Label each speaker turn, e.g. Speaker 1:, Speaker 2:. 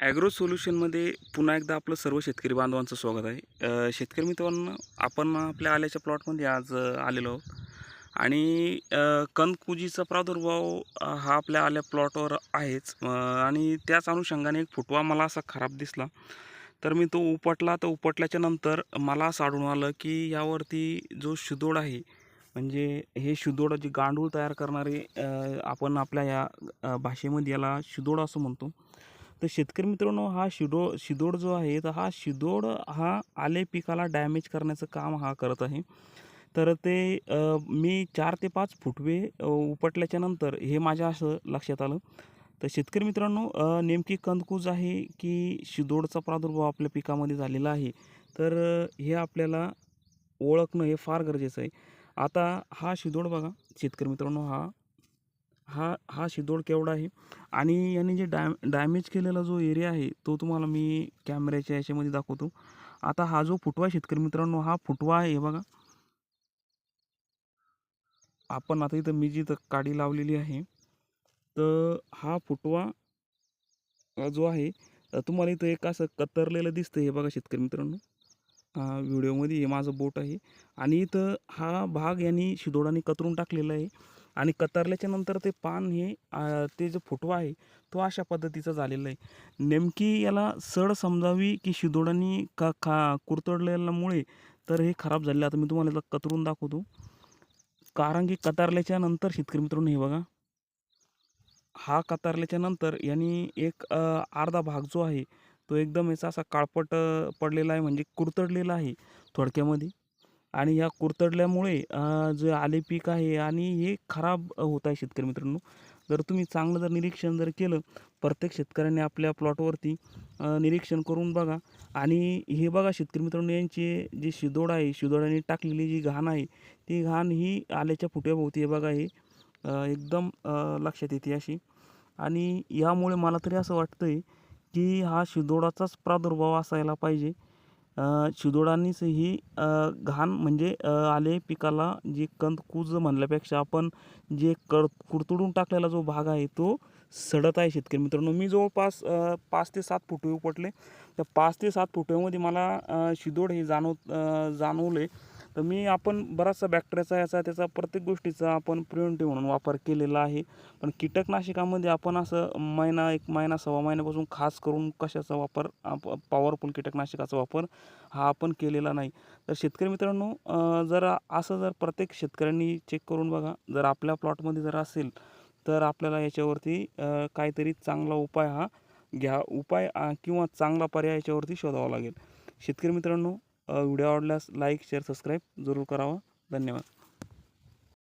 Speaker 1: Agro सोल्युशनमध्ये पुन्हा एकदा आपलं सर्व शेतकरी बांधवांचं स्वागत आहे. शेतकरी मित्रांनो आपण आपल्या आल्याच्या प्लॉटमध्ये आज आलेलो आहोत. आणि कनकुजीचा प्रादुर्भाव हा आपल्या आल्या प्लॉटवर आहेच. आणि त्याच अनुषंगाने एक फुटवा मला असा खराब दिसला. तर मी तो उपटला तर उपटल्याच्या नंतर मला असं आढळून आलं की यावरती जो शुदोड आहे म्हणजे हे शुदोड जे गांडूळ तयार करणारे आपण आपल्या या भाषेमध्ये याला शुदोड असं म्हणतो. तर शेतकरी मित्रांनो हा शिडो शिदोड जो आहे तर हा शिदोड हा आले पिकाला डॅमेज करण्याचं काम हा करत आहे. तर ते मी चार ते पाच फुटवे उपटल्याच्या नंतर हे माझ्या असं लक्षात आलं. तर शेतकरी मित्रांनो नेमकी कंदकूज आहे की शिदोडचा प्रादुर्भाव आपल्या पिकामध्ये झालेला आहे तर हे आपल्याला ओळखणं हे फार गरजेचं आहे. आता हा शिदोड बघा शेतकरी मित्रांनो हा हा हा शिदोड केवढा आहे? आणि याने जे डॅम डॅमेज केलेला जो एरिया आहे तो तुम्हाला मी कॅमेऱ्याच्या याच्यामध्ये दाखवतो. आता हा जो फुटवा आहे शेतकरी मित्रांनो हा फुटवा आहे हे बघा. आपण आता इथं मी जिथं काडी लावलेली आहे तर हा फुटवा जो आहे तुम्हाला इथं एक असं कतरलेलं दिसतं हे बघा शेतकरी मित्रांनो. हा व्हिडिओमध्ये हे माझं बोट आहे. आणि इथं हा भाग यांनी शिदोडाने कतरून टाकलेला आहे. आणि कतरल्याच्या नंतर ते पान हे ते जो फुटवा आहे तो अशा पद्धतीचा झालेला आहे. नेमकी याला सड समजावी की शिदोडाने का खा कुरतडलेल्यामुळे तर हे खराब झालेलं आता मी तुम्हाला याला कतरून दाखवतो. कारण की कतारल्याच्या नंतर शेतकरी मित्रांनो हे बघा. हा कतारल्याच्या नंतर यांनी एक अर्धा भाग जो आहे तो एकदम याचा असा काळपट पडलेला आहे म्हणजे कुरतडलेला आहे थोडक्यामध्ये. आणि या कुरतडल्यामुळे जे आले पीक आहे आणि हे खराब होत आहे शेतकरी मित्रांनो. जर तुम्ही चांगलं जर निरीक्षण जर केलं प्रत्येक शेतकऱ्याने आपल्या प्लॉटवरती निरीक्षण करून बघा. आणि हे बघा शेतकरी मित्रांनो यांचे जे शिदोड आहे शिदोडाने टाकलेली जी घाण आहे ती घाण ही आल्याच्या फुट्याभोवती हे बघा हे एकदम लक्षात येते अशी. आणि यामुळे मला तरी असं वाटतं आहे की हा शिदोडाचाच प्रादुर्भाव असायला पाहिजे. शिदोडांनीच ही घाण म्हणजे आले पिकाला जे कंदकूज म्हणल्यापेक्षा आपण जे कड कुरतडून टाकलेला जो भाग आहे तो सडत आहे शेतकरी मित्रांनो. मी जवळपास पाच ते सात फुटवे उपटले. त्या पाच ते सात फुटव्यामध्ये मला शिदोड हे जाणव जाणवले. तर मी आपण बराचसा बॅक्टेरियाचा याचा त्याचा प्रत्येक गोष्टीचा आपण प्रिव्हेंटिव्ह म्हणून वापर केलेला आहे. पण कीटकनाशकामध्ये आपण असं महिना एक महिना सव्वा महिन्यापासून खास करून कशाचा वापर पॉवरफुल कीटकनाशकाचा वापर हा आपण केलेला नाही. तर शेतकरी मित्रांनो जर असं जर प्रत्येक शेतकऱ्यांनी चेक करून बघा जर आपल्या प्लॉटमध्ये जर असेल तर आपल्याला याच्यावरती काहीतरी चांगला उपाय हा घ्या उपाय किंवा चांगला पर्याय याच्यावरती शोधावा लागेल. शेतकरी मित्रांनो व्हिडिओ आवडल्यास लाईक शेअर सबस्क्राईब जरूर करावा. धन्यवाद.